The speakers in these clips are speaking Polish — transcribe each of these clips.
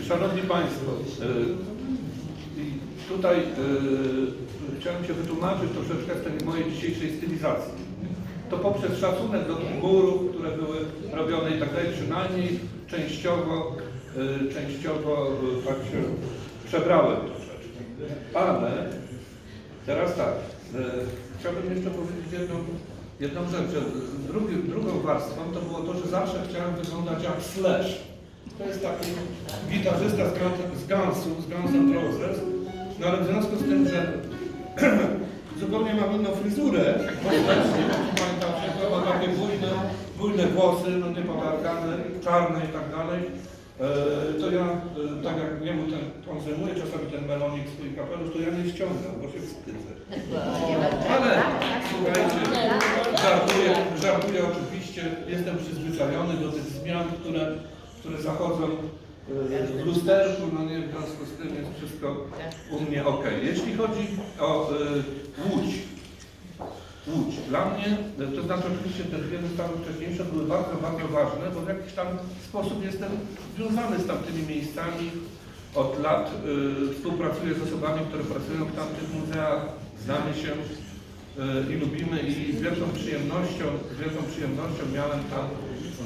e, Szanowni Państwo, i tutaj e, chciałem się wytłumaczyć troszeczkę z tej mojej dzisiejszej stylizacji. To poprzez szacunek do tych murów, które były robione i tak dalej, przynajmniej częściowo, e, częściowo tak się przebrałem troszeczkę. Ale teraz tak, chciałbym jeszcze powiedzieć jedną, jedną rzecz. że Drugi, drugą warstwą to było to, że zawsze chciałem wyglądać jak Slash. To jest taki gitarzysta z, z Gunsu, z Guns N' Roses, no ale w związku z tym, że zupełnie mam inną fryzurę, pamiętacie, to ma takie bujne, bujne włosy, no niepodarkane, czarne i tak dalej, to ja, e, tak jak jemu ten, on zajmuje czasami ten melonik swój kapelusz, to ja nie ściągam, bo się wstydzę. Ale słuchajcie, żartuję, żartuję oczywiście, jestem przyzwyczajony do tych zmian, które, które zachodzą e, w lusterku, no nie, w związku z tym jest wszystko u mnie ok. Jeśli chodzi o e, Łódź, Łódź, dla mnie, to znaczy oczywiście te dwie wystawy wcześniejsze były bardzo, bardzo ważne, bo w jakiś tam sposób jestem związany z tamtymi miejscami. Od lat y, współpracuję z osobami, które pracują w tamtych muzeach, znamy się y, i lubimy i z wielką przyjemnością, z wielką przyjemnością miałem tam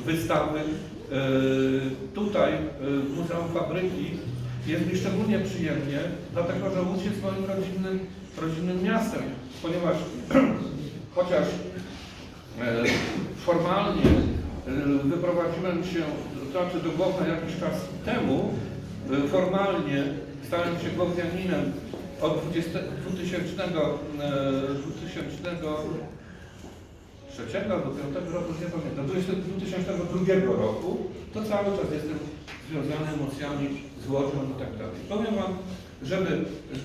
wystawy. Y, tutaj y, w Muzeum Fabryki jest mi szczególnie przyjemnie, dlatego że Łódź jest moim rodzinnym, rodzinnym miastem, ponieważ chociaż e, formalnie e, wyprowadziłem się, to znaczy do Głowna jakiś czas temu, e, formalnie stałem się Głowianinem od 20, 2000, e, 2003 albo 2005 roku, nie pamiętam, 2002 roku, to cały czas jestem związany emocjami z Łodzią i tak dalej. Powiem Wam, żeby,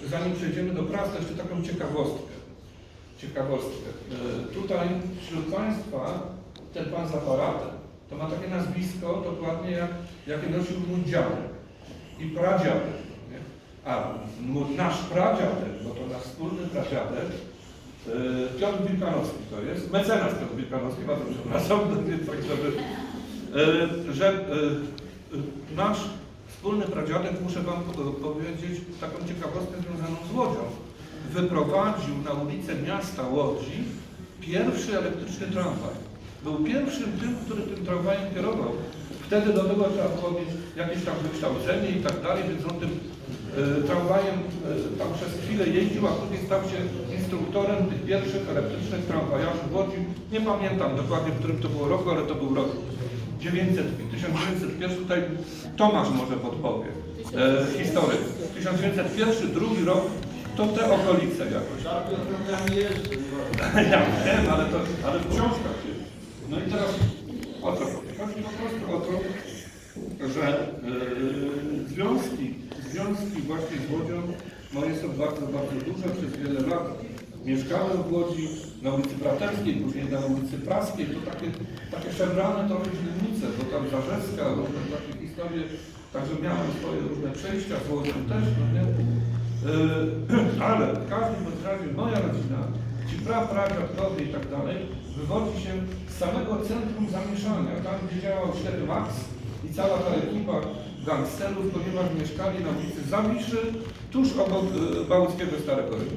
zanim przejdziemy do pracy, jeszcze taką ciekawostkę ciekawostkę. E, Tutaj wśród Państwa ten Pan z aparatem, to ma takie nazwisko dokładnie jak, jakie nosił mój dziadek i pradziadek. Nie? A mój, nasz pradziadek, bo to nasz wspólny pradziadek, e, Piotr Wilkanowski to jest, mecenas Piotr Wilkanowski, bardzo przepraszam, tak żeby, e, że nasz wspólny pradziadek, muszę Wam po- powiedzieć taką ciekawostkę związaną z Łodzią wyprowadził na ulicę miasta Łodzi pierwszy elektryczny tramwaj. Był pierwszym tym, który tym tramwajem kierował. Wtedy do tego trzeba było mieć jakieś tam wykształcenie i tak dalej, więc on tym e, tramwajem e, tam przez chwilę jeździł, a później stał się instruktorem tych pierwszych elektrycznych tramwajarzy w Łodzi. Nie pamiętam dokładnie, w którym to było roku, ale to był rok 900, 1901, tutaj Tomasz może podpowie, e, historyk. 1901, drugi rok, to te okolice jakoś. Ja wiem, ale, to, ale w książkach jest. No i teraz o co chodzi? Chodzi po prostu o to, że e, związki, związki właśnie z Łodzią moje są bardzo, bardzo duże. Przez wiele lat mieszkałem w Łodzi na ulicy Braterskiej, później na ulicy Praskiej. To takie, takie szemrane trochę źrenice, bo tam Zarzewska, różne takie historie. Także miałem swoje różne przejścia z Łodzią też, no nie? Yy, ale w każdym bądź razie moja rodzina, ci pra, pradziadkowie i tak dalej, wywodzi się z samego centrum zamieszania, tam gdzie działał ślepy Max i cała ta ekipa gangsterów, ponieważ mieszkali na ulicy Zawiszy, tuż obok yy, Bałuckiego Starego Rynku.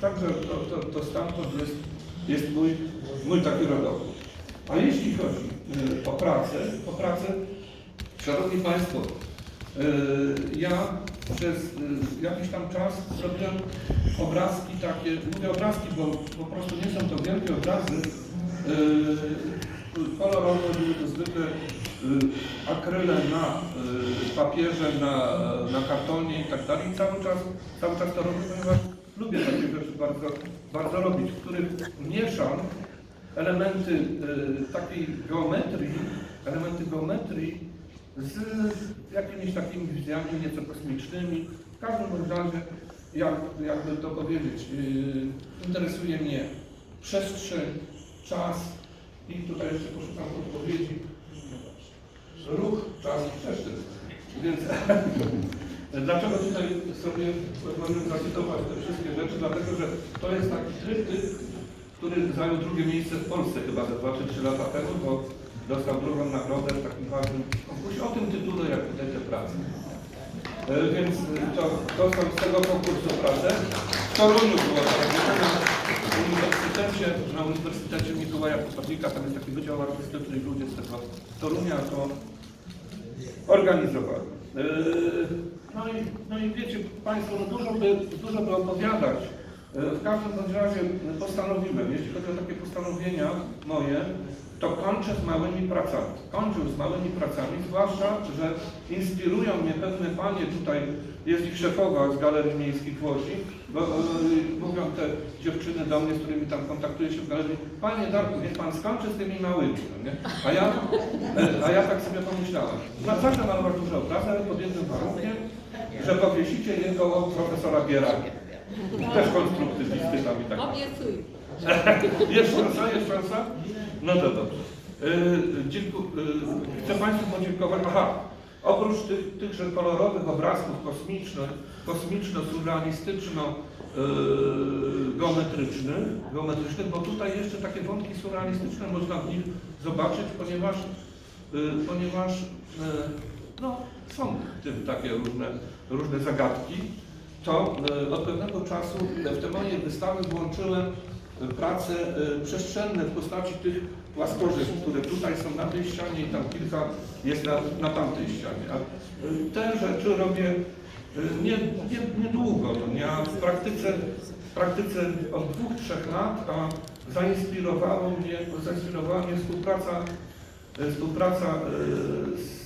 Także to, to, to stamtąd jest, jest mój, mój taki rodowód. A jeśli chodzi yy, o pracę, o pracę, Szanowni Państwo, Ja przez yy, jakiś tam czas zrobiłem obrazki takie, mówię obrazki, bo po prostu nie są to wielkie obrazy. Yy, Kolorowe były to zwykłe yy, akryle na papierze, na, na kartonie i tak dalej. I cały czas, cały czas to robię, ponieważ lubię takie rzeczy bardzo, bardzo robić, w których mieszam elementy takiej geometrii, elementy geometrii z jakimiś takimi wizjami nieco kosmicznymi. W każdym razie, jak, jakby to powiedzieć, yy, interesuje mnie przestrzeń, czas i tutaj jeszcze poszukam odpowiedzi. Ruch, czas i przestrzeń. Więc dlaczego tutaj sobie pozwoliłem zacytować te wszystkie rzeczy? Dlatego, że to jest taki tryptyk, który zajął drugie miejsce w Polsce chyba ze 2 czy 3 lata temu, bo dostał drugą nagrodę w takim ważnym konkursie o tym tytule, jak te prace. E, Więc e, to, to są z tego konkursu prace. W Toruniu było na Uniwersytecie, na Uniwersytecie Mikołaja Kopernika, tam jest taki wydział artystyczny i ludzie z tego Torunia to organizowali. E, No i, no i wiecie Państwo, no dużo by, dużo by opowiadać. W każdym razie postanowiłem, jeśli chodzi o takie postanowienia moje, to kończę z małymi pracami. Kończę z małymi pracami, zwłaszcza, że inspirują mnie pewne panie tutaj, jest ich szefowa z Galerii Miejskich w Łodzi, bo e, mówią te dziewczyny do mnie, z którymi tam kontaktuję się w galerii, Panie Darku, niech Pan skończy z tymi małymi, no nie? A ja, e, a ja tak sobie pomyślałem, no zawsze malować duże obrazy, ale pod jednym warunkiem, że powiesicie je koło profesora Gieraka. Też tam i tak dalej. Obiecuj. Jest szansa, jest szansa? No to dobrze. Yy, dzięku, yy, chcę Państwu podziękować. Aha, oprócz tych, tychże kolorowych obrazków kosmicznych, kosmiczno-surrealistyczno-geometrycznych, geometrycznych, bo tutaj jeszcze takie wątki surrealistyczne można w nich zobaczyć, ponieważ, yy, ponieważ yy, no, są w tym takie różne, różne zagadki to e, od pewnego czasu w te moje wystawy włączyłem e, prace e, przestrzenne w postaci tych płaskorzeźb, które tutaj są na tej ścianie i tam kilka jest na, na tamtej ścianie. A e, te rzeczy robię e, nie, nie, niedługo, no nie, a w praktyce, w praktyce od dwóch, trzech lat, a zainspirowało mnie, zainspirowała mnie współpraca, e, współpraca e, z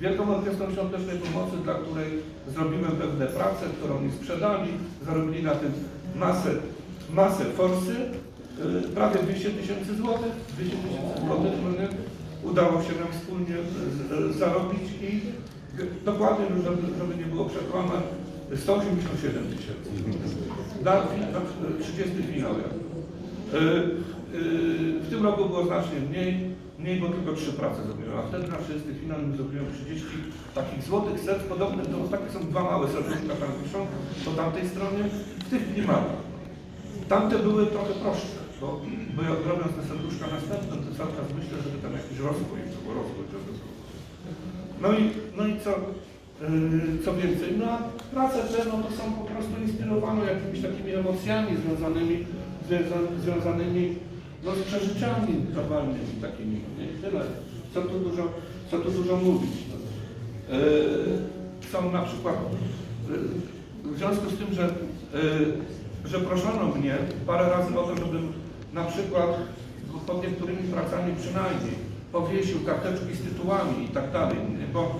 Wielką Orkiestrą Świątecznej Pomocy, dla której zrobiłem pewne prace, którą mi sprzedali, zarobili na tym masę, masę forsy, yy, prawie 200 tysięcy złotych, 200 tysięcy złotych udało się nam wspólnie yy, zarobić i dokładnie, żeby, żeby nie było przekłamań, 187 tysięcy. Na, fi- na 30 finał. W tym roku było znacznie mniej, mniej, bo tylko trzy prace zrobiłem, a wtedy na 30 finał zrobiłem 30 takich złotych serc podobnych, do, takie są dwa małe serduszka tam piszą po tamtej stronie, w tych klimatach. Tamte były trochę prostsze, bo, bo ja robiąc te serduszka następne, to cały czas myślę, żeby tam jakiś rozwój, było rozwój, żeby było. No i, no i co, yy, co więcej, no prace te no, to są po prostu inspirowane jakimiś takimi emocjami związanymi, związa- związanymi no, z przeżyciami globalnymi takimi, no, nie tyle. Co tu dużo, co tu dużo mówić. Yy, są na przykład, yy, w związku z tym, że, yy, że proszono mnie parę razy o to, żebym na przykład pod niektórymi pracami przynajmniej powiesił karteczki z tytułami i tak dalej, nie? bo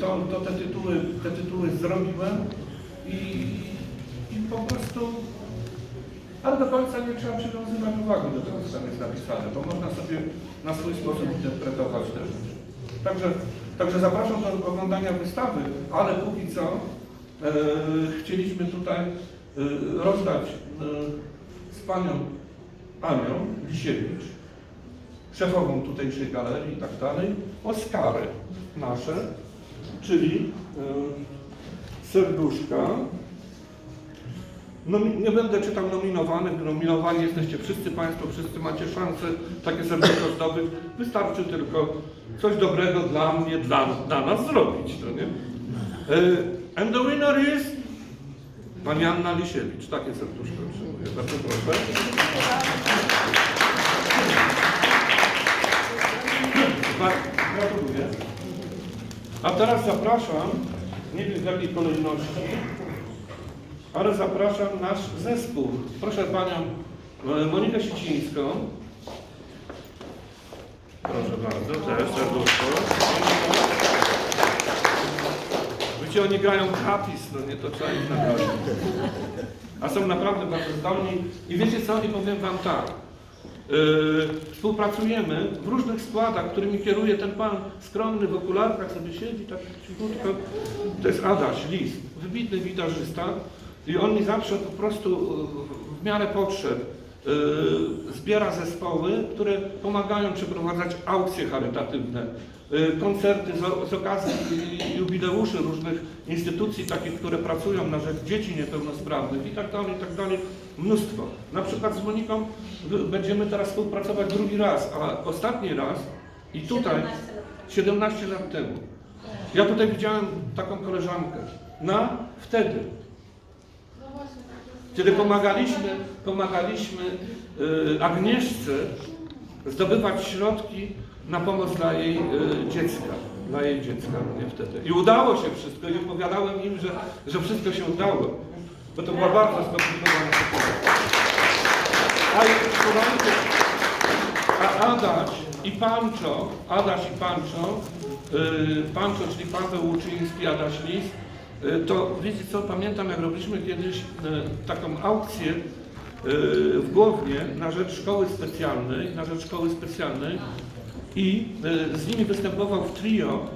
to, to te, tytuły, te tytuły zrobiłem i, i po prostu, ale do końca nie trzeba przywiązywać uwagi do tego, co tam jest napisane, bo można sobie na swój sposób interpretować te rzeczy. Także, także zapraszam do oglądania wystawy, ale póki co e, chcieliśmy tutaj e, rozdać e, z panią Anią Lisiewicz, szefową tutejszej galerii i tak dalej, Oskary nasze, czyli e, serduszka. No, nie będę czytał nominowanych, nominowani jesteście wszyscy Państwo, wszyscy macie szansę takie serduszko zdobyć. Wystarczy tylko coś dobrego dla mnie, dla, dla nas zrobić, no nie? E, And the winner is Pani Anna Lisiewicz. Takie serduszko otrzymuje. Bardzo proszę. Gratuluję. A teraz zapraszam, nie wiem w jakiej kolejności, ale zapraszam nasz zespół. Proszę Panią e, Monikę Sicińską. Proszę bardzo, też serduszko. Wiecie, oni grają kapis, no nie, to trzeba ich naprawdę. A są naprawdę bardzo zdolni. I wiecie co, i powiem Wam tak. Yy, współpracujemy w różnych składach, którymi kieruje ten pan skromny w okularkach, sobie siedzi tak cichutko. To jest Adaś Lis, wybitny witarzysta i on mi zawsze po prostu yy, w miarę potrzeb yy, zbiera zespoły, które pomagają przeprowadzać aukcje charytatywne, yy, koncerty z, okazji jubileuszy różnych instytucji takich, które pracują na rzecz dzieci niepełnosprawnych i tak dalej, i tak dalej. mnóstwo. Na przykład z Moniką będziemy teraz współpracować drugi raz, a ostatni raz i tutaj 17 lat temu. Ja tutaj widziałem taką koleżankę na wtedy, kiedy pomagaliśmy, pomagaliśmy y, Agnieszce zdobywać środki na pomoc dla jej y, dziecka. Dla jej dziecka nie wtedy. I udało się wszystko i opowiadałem im, że, że wszystko się udało. Bo to była bardzo skomplikowana sytuacja. A a Adaś i Pancho, Adaś i Pancho, y, Pancho, czyli Paweł Łuczyński, Adaś Lis, to wiecie co, pamiętam jak robiliśmy kiedyś y, taką aukcję y, w Głownie na rzecz szkoły specjalnej, na rzecz szkoły specjalnej i y, z nimi występował w trio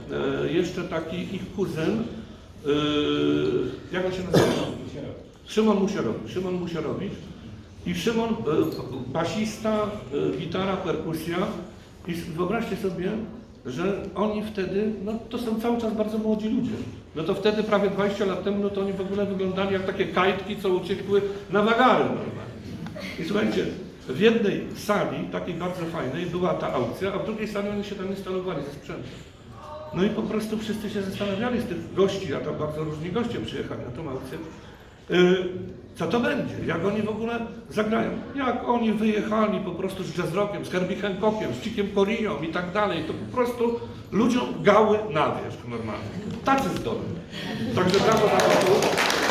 y, jeszcze taki ich kuzyn, y, jak on się nazywa? Szymon Musierowicz. Szymon Musierowicz. I Szymon, y, basista, y, gitara, perkusja. I wyobraźcie sobie, że oni wtedy, no to są cały czas bardzo młodzi ludzie. No to wtedy prawie 20 lat temu, no to oni w ogóle wyglądali jak takie kajtki, co uciekły na wagary normalnie. I słuchajcie, w jednej sali, takiej bardzo fajnej, była ta aukcja, a w drugiej sali oni się tam instalowali ze sprzętem. No i po prostu wszyscy się zastanawiali z tych gości, a tam bardzo różni goście przyjechali na tą aukcję, co to będzie, jak oni w ogóle zagrają. Jak oni wyjechali po prostu z jazz z Herbie Hancockiem, z Chickiem Corią i tak dalej, to po prostu ludziom gały na wierzch normalnie. Tacy zdolni. Także brawo dla to.